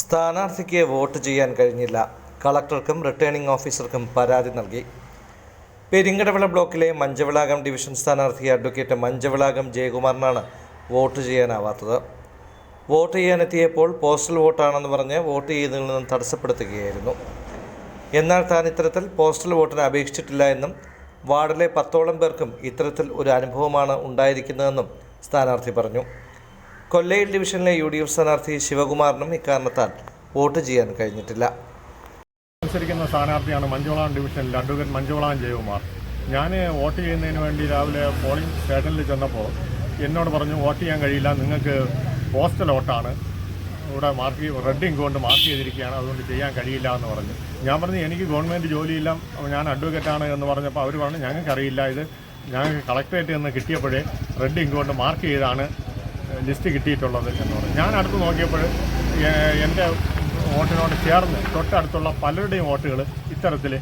സ്ഥാനാർത്ഥിക്ക് വോട്ട് ചെയ്യാൻ കഴിഞ്ഞില്ല. കളക്ടർക്കും റിട്ടേണിംഗ് ഓഫീസർക്കും പരാതി നൽകി. പെരിങ്ങടവിള ബ്ലോക്കിലെ മഞ്ചവിളാകം ഡിവിഷൻ സ്ഥാനാർത്ഥി അഡ്വക്കേറ്റ് മഞ്ചവിളാകം ജയകുമാറിനാണ് വോട്ട് ചെയ്യാനാവാത്തത്. വോട്ട് ചെയ്യാനെത്തിയപ്പോൾ പോസ്റ്റൽ വോട്ടാണെന്ന് പറഞ്ഞ് വോട്ട് ചെയ്യുന്നതിൽ നിന്നും തടസ്സപ്പെടുത്തുകയായിരുന്നു. എന്നാൽ താൻ ഇത്തരത്തിൽ പോസ്റ്റൽ വോട്ടിന് അപേക്ഷിച്ചിട്ടില്ല എന്നും വാർഡിലെ പത്തോളം പേർക്കും ഇത്തരത്തിൽ ഒരു അനുഭവമാണ് ഉണ്ടായിരിക്കുന്നതെന്നും സ്ഥാനാർത്ഥി പറഞ്ഞു. കൊല്ലയിൽ ഡിവിഷനിലെ യു ഡി എഫ് സ്ഥാനാർത്ഥി ശിവകുമാറിനും ഇക്കാരണത്താൽ വോട്ട് ചെയ്യാൻ കഴിഞ്ഞിട്ടില്ല. മത്സരിക്കുന്ന സ്ഥാനാർത്ഥിയാണ് മഞ്ചോളാം ഡിവിഷനിൽ അഡ്വക്കേറ്റ് മഞ്ചോളാം ജയകുമാർ. ഞാൻ വോട്ട് ചെയ്യുന്നതിന് വേണ്ടി രാവിലെ പോളിംഗ് സ്റ്റേഷനിൽ ചെന്നപ്പോൾ എന്നോട് പറഞ്ഞു വോട്ട് ചെയ്യാൻ കഴിയില്ല നിങ്ങൾക്ക് പോസ്റ്റൽ വോട്ടാണ്. ഇവിടെ മാർക്ക് ചെയ്ത് റെഡ് കൊണ്ട് മാർക്ക് ചെയ്തിരിക്കുകയാണ് അതുകൊണ്ട് ചെയ്യാൻ കഴിയില്ല എന്ന് പറഞ്ഞു. ഞാൻ പറഞ്ഞു എനിക്ക് ഗവൺമെന്റ് ജോലിയില്ല ഞാൻ അഡ്വക്കേറ്റാണ് എന്ന് പറഞ്ഞപ്പോൾ അവർ പറഞ്ഞു ഞങ്ങൾക്കറിയില്ല ഇത്. ഞങ്ങൾക്ക് കളക്ടറേറ്റ് നിന്ന് കിട്ടിയപ്പോഴേ റെഡിങ് കൊണ്ട് മാർക്ക് ചെയ്താണ് ലിസ്റ്റ് കിട്ടിയിട്ടുള്ളത് എന്ന് പറഞ്ഞു. ഞാൻ അടുത്ത് നോക്കിയപ്പോൾ എന്റെ വോട്ടിനോട് ചേർന്ന് തൊട്ടടുത്തുള്ള പലരുടെയും വോട്ടുകൾ ഇത്തരത്തിൽ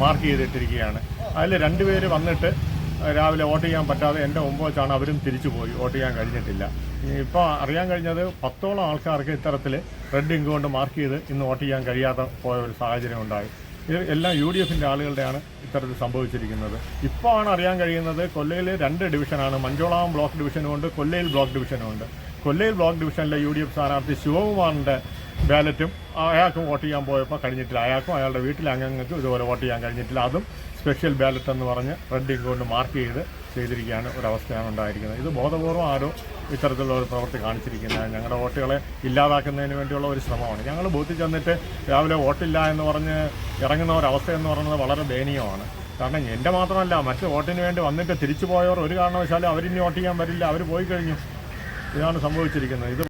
മാർക്ക് ചെയ്തിട്ടിരിക്കുകയാണ്. അതിൽ രണ്ടുപേര് വന്നിട്ട് രാവിലെ വോട്ട് ചെയ്യാൻ പറ്റാതെ എന്റെ മുമ്പ് വെച്ചാണ് അവരും തിരിച്ചു പോയി വോട്ട് ചെയ്യാൻ കഴിഞ്ഞിട്ടില്ല. ഇപ്പോൾ അറിയാൻ കഴിഞ്ഞത് പത്തോളം ആൾക്കാർക്ക് ഇത്തരത്തിൽ റെഡ് ഇങ്ക് കൊണ്ട് മാർക്ക് ചെയ്ത് ഇന്ന് വോട്ട് ചെയ്യാൻ കഴിയാതെ പോയ ഒരു സാഹചര്യം ഉണ്ടായി. എല്ലാം യു ഡി എഫിന്റെ ആളുകളുടെയാണ് ഇത്തരത്തിൽ സംഭവിച്ചിരിക്കുന്നത്. ഇപ്പോൾ ആണ് അറിയാൻ കഴിയുന്നത് കൊല്ലയിൽ രണ്ട് ഡിവിഷനാണ്. മഞ്ചോളാം ബ്ലോക്ക് ഡിവിഷനും ഉണ്ട് കൊല്ലയിൽ ബ്ലോക്ക് ഡിവിഷനും ഉണ്ട്. കൊല്ലയിൽ ബ്ലോക്ക് ഡിവിഷനിലെ യു ഡി എഫ് സ്ഥാനാർത്ഥി ശിവകുമാറിന്റെ ബാലറ്റും അയാൾക്കും വോട്ട് ചെയ്യാൻ പോയപ്പോൾ കഴിഞ്ഞിട്ടില്ല. അയാൾക്കും അയാളുടെ വീട്ടിലെ അംഗങ്ങൾക്കും ഇതുപോലെ വോട്ട് ചെയ്യാൻ കഴിഞ്ഞിട്ടില്ല. അതും സ്പെഷ്യൽ ബാലറ്റ് എന്ന് പറഞ്ഞ് റെഡ് കൊണ്ട് മാർക്ക് ചെയ്ത് ചെയ്തിരിക്കുകയാണ് ഒരവസ്ഥയാണ് ഉണ്ടായിരിക്കുന്നത്. ഇത് ബോധപൂർവം ആരോ ഇത്തരത്തിലുള്ള ഒരു പ്രവൃത്തി കാണിച്ചിരിക്കുന്നത്. ഞങ്ങളുടെ വോട്ടുകളെ ഇല്ലാതാക്കുന്നതിന് വേണ്ടിയുള്ള ഒരു ശ്രമമാണ്. ഞങ്ങൾ ബൂത്തിൽ ചെന്നിട്ട് രാവിലെ വോട്ടില്ല എന്ന് പറഞ്ഞ് ഇറങ്ങുന്ന ഒരവസ്ഥ എന്ന് പറയുന്നത് വളരെ ദയനീയമാണ്. കാരണം എന്റെ മാത്രമല്ല മറ്റ് വോട്ടിന് വേണ്ടി വന്നിട്ട് തിരിച്ചു പോയവർ ഒരു കാരണവശാലും അവരിനി വോട്ട് ചെയ്യാൻ വരില്ല. അവർ പോയി കഴിഞ്ഞു. ഇതാണ് സംഭവിച്ചിരിക്കുന്നത്. ഇത്